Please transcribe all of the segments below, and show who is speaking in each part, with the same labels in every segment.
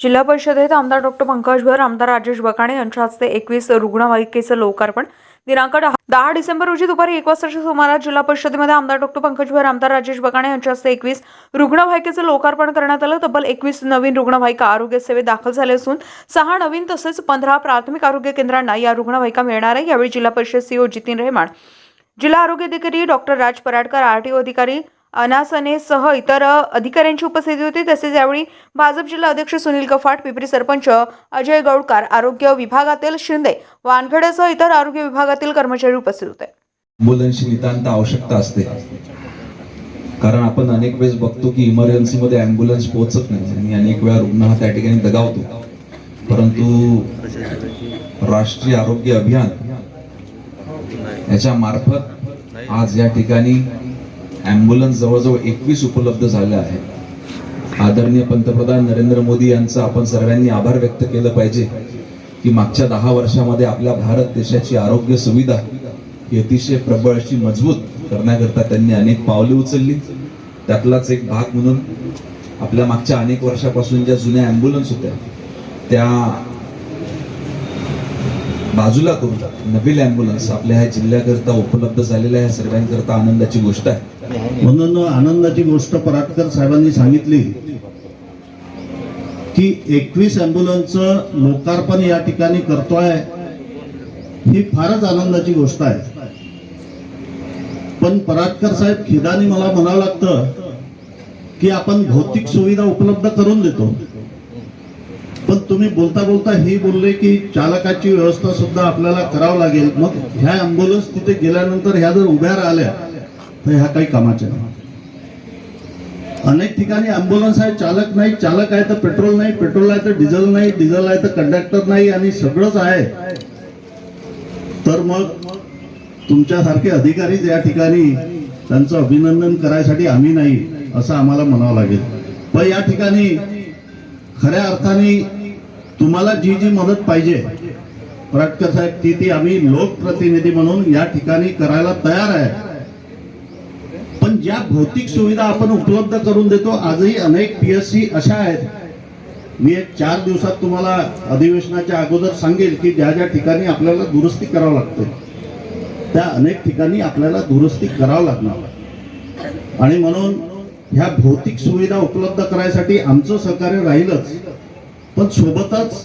Speaker 1: जिल्हा परिषदेत आमदार डॉक्टर पंकज भर आमदार राजेश बकाणे यांच्या हस्ते एकवीस रुग्णवाहिकेचं लोकार्पण. दिनांक दहा- दहा डिसेंबर रोजी दुपारी एक वाजताच्या सुमारास जिल्हा परिषदेमध्ये आमदार डॉक्टर पंकज भर आमदार राजेश बकाणे यांच्या हस्ते एकवीस रुग्णवाहिकेचं लोकार्पण करण्यात आलं. तब्बल एकवीस नवीन रुग्णवाहिका आरोग्य सेवेत दाखल झाले असून सहा नवीन तसेच पंधरा प्राथमिक आरोग्य केंद्रांना या रुग्णवाहिका मिळणार आहे. यावेळी जिल्हा परिषद सीओ जितीन रेहमान जिल्हा आरोग्य अधिकारी डॉक्टर राज पराडकर आरटीओ अधिकारी अनासनेसह इतर अधिकाऱ्यांची उपस्थिती होती. तसेच यावेळी भाजप जिल्हा अध्यक्ष सुनील कफाट पिपरी सरपंच अजय गौडकार आरोग्य विभागातील शिंदे वानखेडेसह इतर आरोग्य विभागातील कर्मचारी उपस्थित होते.
Speaker 2: ॲम्ब्युलन्सची नितांत आवश्यकता असते. कारण आपण अनेक वेळेस बघतो की इमर्जन्सीमध्ये ॲम्ब्युलन्स पोहोचत नाही. आणि अनेक वेळा रुग्ण हा त्या ठिकाणी दगावतो. परंतु राष्ट्रीय आरोग्य अभियान याच्या मार्फत आज या ठिकाणी ॲम्ब्युलन्स जवळजवळ एकवीस उपलब्ध झाल्या आहेत आदरणीय पंतप्रधान नरेंद्र मोदी यांचा आपण सर्वांनी आभार व्यक्त केलं पाहिजे की मागच्या दहा वर्षामध्ये आपल्या भारत देशाची आरोग्य सुविधा ही अतिशय प्रबळ अशी मजबूत करण्याकरता त्यांनी अनेक पावले उचलली. त्यातलाच एक भाग म्हणून आपल्या मागच्या अनेक वर्षापासून ज्या जुन्या ॲम्ब्युलन्स होत्या त्या बाजूला करून नवीन ॲम्ब्युलन्स आपल्या ह्या जिल्ह्याकरता उपलब्ध झालेल्या ह्या सर्वांकरता आनंदाची गोष्ट आहे.
Speaker 3: म्हणून आनंदाची गोष्ट पराटकर साहेबांनी सांगितली की एकवीस अँब्युलन्सचं लोकार्पण या ठिकाणी करतोय ही फारच आनंदाची गोष्ट आहे. पण पराटकर साहेब खिदानी मला म्हणावं लागतं की आपण भौतिक सुविधा उपलब्ध करून देतो. पण तुम्ही बोलता बोलता ही बोलले की चालकाची व्यवस्था सुद्धा आपल्याला करावं लागेल. मग ह्या अँब्युलन्स तिथे गेल्यानंतर ह्या जर उभ्या राहिल्या तर ह्या काही कामाच्या नाही अनेक ठिकाणी अँब्युलन्स आहे चालक नाही चालक आहे तर पेट्रोल नाही पेट्रोल आहे तर डिझेल नाही डिझेल आहे तर कंडक्टर नाही आणि सगळंच आहे. तर मग तुमच्यासारखे अधिकारीच या ठिकाणी त्यांचं अभिनंदन करायसाठी आम्ही नाही असं आम्हाला म्हणावं लागेल. पण या ठिकाणी खऱ्या अर्थाने तुम्हाला जी जी मदत पाहिजे पराटकर साहेब ती ती आम्ही लोकप्रतिनिधी म्हणून या ठिकाणी करायला तयार आहे. पण ज्या भौतिक सुविधा आपण उपलब्ध करून देतो आजही अनेक पीएससी अशा आहेत. मी एक चार दिवसात तुम्हाला अधिवेशनाच्या अगोदर सांगेल की ज्या ज्या ठिकाणी आपल्याला दुरुस्ती करावं लागते त्या अनेक ठिकाणी आपल्याला दुरुस्ती करावं लागणार. आणि म्हणून ह्या भौतिक सुविधा उपलब्ध करायसाठी आमचं सहकार्य राहीलच. पण सोबतच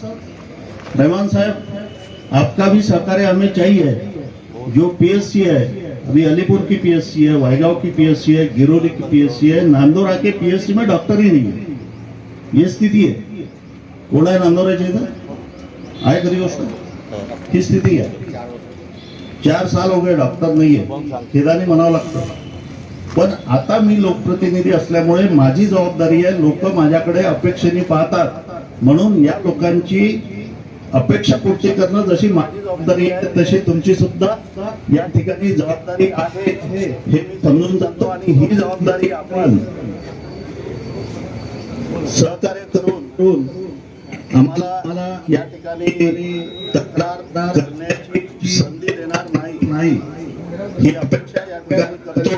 Speaker 3: रहमान साहब आपका भी सहकार्य हमें चाहिए. जो पीएससी है अभी अलीपुर की पीएससी है वायगांव की पीएससी है गिरोली की पीएससी है नांदोरा के पीएससी में डॉक्टर ही नहीं है। ये स्थिति है। कोण आहे नांदोराच्या इथं आहे कधी गोष्ट ही स्थिती आहे चार साल हो गए डॉक्टर नाही आहे खेदाने म्हणावं लागतं पण आता मी लोकप्रतिनिधी असल्यामुळे माझी जबाबदारी आहे लोक माझ्याकडे अपेक्षेने पाहतात. म्हणून या लोकांची अपेक्षा पूर्ती करणं जशी माझी जबाबदारी आहे तशी तुमची सुद्धा या ठिकाणी जबाबदारी आहे. हे मी समजून जातो आणि ही जबाबदारी आपण सहकार्य करून आम्हाला आम्हाला या ठिकाणी तक्रार करण्याची संधी देणार नाही नाही. ही अपेक्षा या ठिकाणी करतो.